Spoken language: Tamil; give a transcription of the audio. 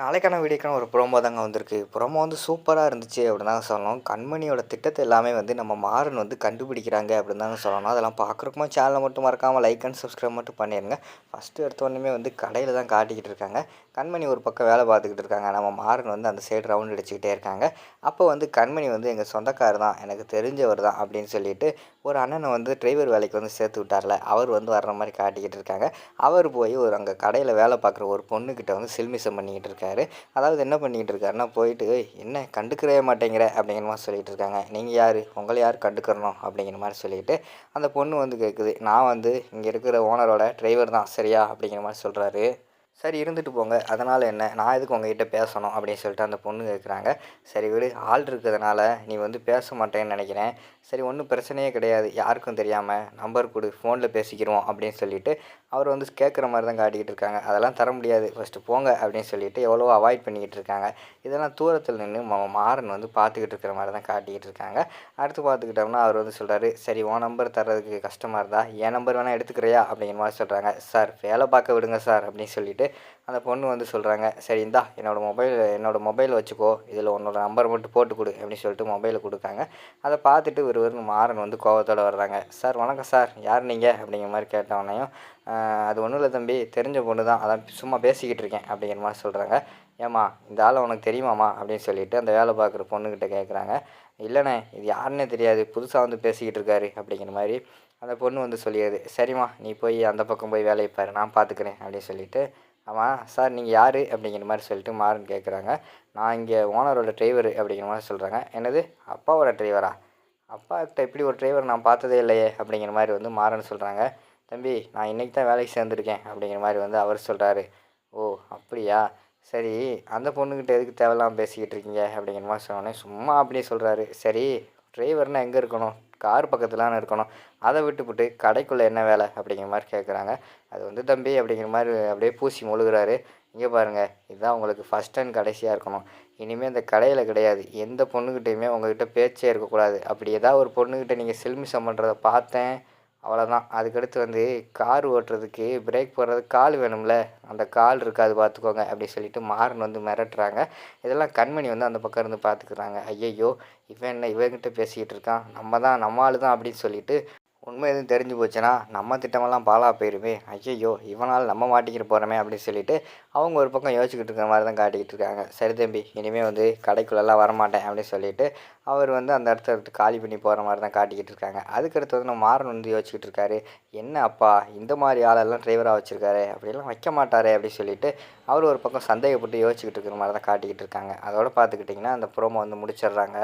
நாளைக்கான வீடியோக்கான ஒரு ப்ரோமோ தாங்க வந்திருக்கு. ப்ரோமோ வந்து சூப்பராக இருந்துச்சு அப்படின்னு தாங்க சொல்லணும். கண்மணியோட திட்டத்தை எல்லாமே வந்து நம்ம மாறன் வந்து கண்டுபிடிக்கிறாங்க அப்படின்னு தாங்க சொல்லணும். அதெல்லாம் பார்க்குறக்குமா சேனலை மட்டும் மறக்காமல் லைக் அண்ட் சப்ஸ்கிரைப் மட்டும் பண்ணிடுங்க ஃபஸ்ட்டு எடுத்தோடனே வந்து கடையில் தான் காட்டிக்கிட்டு இருக்காங்க. கண்மணி ஒரு பக்கம் வேலை பார்த்துக்கிட்டு இருக்காங்க. நம்ம மாறன் வந்து அந்த சைடு ரவுண்ட் அடிச்சுக்கிட்டே இருக்காங்க. அப்போ வந்து கண்மணி வந்து எங்கள் சொந்தக்காரர் தான் எனக்கு தெரிஞ்சவர் தான் அப்படின்னு சொல்லிட்டு ஒரு அண்ணனை வந்து டிரைவர் வேலைக்கு வந்து சேர்த்து விட்டார்ல. அவர் வந்து வர்ற மாதிரி காட்டிக்கிட்டு இருக்காங்க. அவர் போய் ஒரு அங்கே கடையில் வேலை பார்க்குற ஒரு பொண்ணுக்கிட்ட வந்து சில்மிசம் பண்ணிக்கிட்டு இருக்காங்க இருக்காரு. அதாவது என்ன பண்ணிக்கிட்டு இருக்காருன்னா போயிட்டு என்ன கண்டுக்கவே மாட்டேங்கிற? அப்படிங்கிற மாதிரி சொல்லிகிட்டு இருக்காங்க. நீங்கள் யார்? உங்களை யார் கண்டுக்கிறணும்? அப்படிங்கிற மாதிரி சொல்லிட்டு அந்த பொண்ணு வந்து கேட்குது நான் வந்து இங்கே இருக்கிற ஓனரோட டிரைவர் தான். சரியா? அப்படிங்கிற மாதிரி சொல்கிறாரு சரி இருந்துட்டு போங்க. அதனால் என்ன? நான் எதுக்கு உங்ககிட்ட பேசணும்? அப்படின்னு சொல்லிட்டு அந்த பொண்ணு கேட்குறாங்க சரி விடு. ஆள் இருக்கிறதுனால நீ வந்து பேச மாட்டேன்னு நினைக்கிறேன். சரி ஒன்றும் பிரச்சனையே கிடையாது. யாருக்கும் தெரியாமல் நம்பர் கொடு. ஃபோனில் பேசிக்கிறோம் அப்படின்னு சொல்லிட்டு அவர் வந்து கேட்குற மாதிரி தான் காட்டிக்கிட்டு இருக்காங்க. அதெல்லாம் தர முடியாது. ஃபஸ்ட்டு போங்க அப்படின்னு சொல்லிட்டு எவ்வளோ அவாய்ட் பண்ணிக்கிட்டு இருக்காங்க. இதெல்லாம் தூரத்தில் நின்று மாறன் வந்து பார்த்துக்கிட்டு இருக்கிற மாதிரி தான் காட்டிக்கிட்டு இருக்காங்க. அடுத்து பார்த்துக்கிட்டோம்னா அவர் வந்து சொல்கிறாரு சரி உன் நம்பர் தர்றதுக்கு கஷ்டமாக இருந்தால் என் நம்பர் வேணால் எடுத்துக்கிறியா? அப்படிங்கிற மாதிரி சொல்கிறாங்க சார் வேலை பார்க்க விடுங்க சார். அப்படின்னு சொல்லிட்டு அந்த பொண்ணு வந்து சொல்கிறாங்க சரி இந்தா என்னோடய மொபைல் என்னோடய மொபைல் வச்சுக்கோ. இதில் உன்னோட நம்பர் மட்டும் போட்டு கொடு அப்படின்னு சொல்லிட்டு மொபைலை கொடுக்காங்க. அதை பார்த்துட்டு ஒரு ஒரு மாறன் வந்து கோவத்தோடு வர்றாங்க. சார் வணக்கம் சார். யார் நீங்கள் அப்படிங்கிற மாதிரி கேட்டவனையும் அது ஒன்றும் இல்லை தம்பி. தெரிஞ்ச பொண்ணு தான் அதான் சும்மா பேசிக்கிட்டு இருக்கேன் அப்படிங்கிற மாதிரி சொல்கிறாங்க ஏம்மா இந்த ஆளை உனக்கு தெரியுமாம்மா? அப்படின்னு சொல்லிட்டு அந்த வேலை பார்க்குற பொண்ணுக்கிட்ட கேட்குறாங்க இல்லைண்ணே இது யாருன்னே தெரியாது புதுசாக வந்து பேசிக்கிட்டு இருக்காரு அப்படிங்கிற மாதிரி அந்த பொண்ணு வந்து சொல்லியது சரிம்மா நீ போய் அந்த பக்கம் போய் வேலையை பாரு நான் பார்த்துக்கிறேன் அப்படின்னு சொல்லிட்டு ஆமாம் சார் நீங்கள் யார்? அப்படிங்கிற மாதிரி சொல்லிட்டு மாறன் கேட்குறாங்க நான் இங்கே ஓனரோட டிரைவர் அப்படிங்கிற மாதிரி சொல்கிறாங்க என்னது அப்பாவோட டிரைவரா அப்பாக்கிட்ட இப்படி ஒரு டிரைவர் நான் பார்த்ததே இல்லையே அப்படிங்கிற மாதிரி வந்து மாறன் சொல்கிறாங்க தம்பி நான் இன்றைக்கி தான் வேலைக்கு சேர்ந்துருக்கேன் அப்படிங்கிற மாதிரி வந்து அவர் சொல்கிறாரு ஓ அப்படியா? சரி அந்த பொண்ணுக்கிட்ட எதுக்கு தேவையில்லாமல் பேசிக்கிட்டு இருக்கீங்க? அப்படிங்கிற மாதிரி சொன்னோடனே சும்மா அப்படியே சொல்கிறாரு சரி டிரைவர்னால் எங்கே இருக்கணும்? கார் பக்கத்துலான்னு இருக்கணும்? அதை விட்டுப்புட்டு கடைக்குள்ளே என்ன வேலை? அப்படிங்கிற மாதிரி கேட்குறாங்க அது வந்து தம்பி அப்படிங்கிற மாதிரி அப்படியே பூசி முழுகிறாரு. இங்கே பாருங்கள் இதுதான் உங்களுக்கு ஃபஸ்ட் அண்ட் கடைசியாக இருக்கணும். இனிமேல் இந்த கடையில் கிடையாது. எந்த பொண்ணுக்கிட்டையுமே உங்ககிட்ட பேச்சே இருக்கக்கூடாது. அப்படி ஏதாவது ஒரு பொண்ணுக்கிட்ட நீங்கள் சில்மிசம் பண்ணுறத பார்த்தேன். அவ்வளோதான் அதுக்கடுத்து வந்து கார் ஓட்டுறதுக்கு பிரேக் போடுறதுக்கு கால் வேணும்ல? அந்த கால் இருக்காது பார்த்துக்கோங்க அப்படின்னு சொல்லிட்டு மாறன் வந்து மிரட்டுறாங்க. இதெல்லாம் கண்மணி வந்து அந்த பக்கம் இருந்து பார்த்துக்குறாங்க ஐயையோ இவன் என்ன இவன்கிட்ட பேசிக்கிட்டு இருக்கான்? நம்ம தான் நம்ம ஆளு தான் அப்படின்னு சொல்லிட்டு உண்மை எதுவும் தெரிஞ்சு போச்சுன்னா நம்ம திட்டமெல்லாம் பாலாக போயிருமே. ஐயையோ இவனால் நம்ம மாட்டிக்கிட்டு போகிறோமே அப்படின்னு சொல்லிட்டு அவங்க ஒரு பக்கம் யோசிச்சுக்கிட்டு இருக்கிற மாதிரி தான் காட்டிக்கிட்டு இருக்காங்க. சரி தம்பி இனிமேல் வந்து கடைக்குள்ளெல்லாம் வரமாட்டேன் அப்படின்னு சொல்லிட்டு அவர் வந்து அந்த இடத்த விட்டு காலி பண்ணி போகிற மாதிரி தான் காட்டிக்கிட்டு இருக்காங்க. அதுக்கடுத்து வந்து நம்ம மாறன் வந்து யோசிச்சுக்கிட்டு இருக்காரு. என்ன அப்பா இந்த மாதிரி ஆளெல்லாம் டிரைவராக வச்சுருக்காரு? அப்படிலாம் வைக்க மாட்டாரே? அப்படின்னு சொல்லிட்டு அவர் ஒரு பக்கம் சந்தேகப்பட்டு யோசிச்சுக்கிட்டு இருக்கிற மாதிரி தான் காட்டிக்கிட்டு இருக்காங்க. அதோட பார்த்துக்கிட்டிங்கன்னா அந்த ப்ரோமோ வந்து முடிச்சிடுறாங்க.